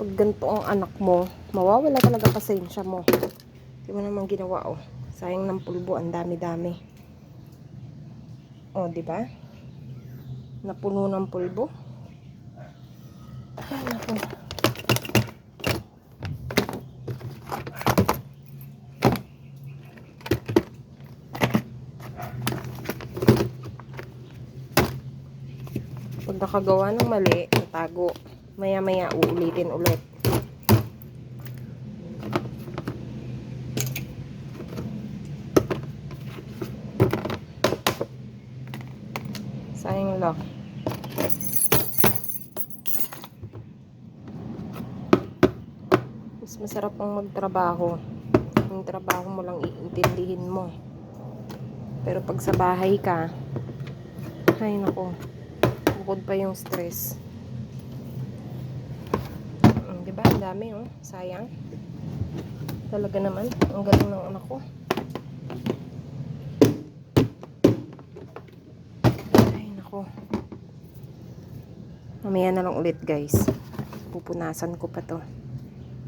Pag ganito ang anak mo, mawawala talaga pasensya mo. Di mo naman ginawa, oh. Sayang ng pulbo, ang dami-dami. Oh, di ba? Napuno ng pulbo. Ay, naku. Pag nakagawa ng mali, natago. Maya-maya uulitin ulit. Sayang lang. Mas masarap ang magtrabaho. Yung trabaho mo lang iintindihin mo. Pero pag sa bahay ka, ay nako, bukod pa yung stress. Mm, di ba? Ang dami oh. Sayang. Talaga naman. Ang galing ng anak ko. Ay, nako. Mamaya na lang ulit guys. Pupunasan ko pa to.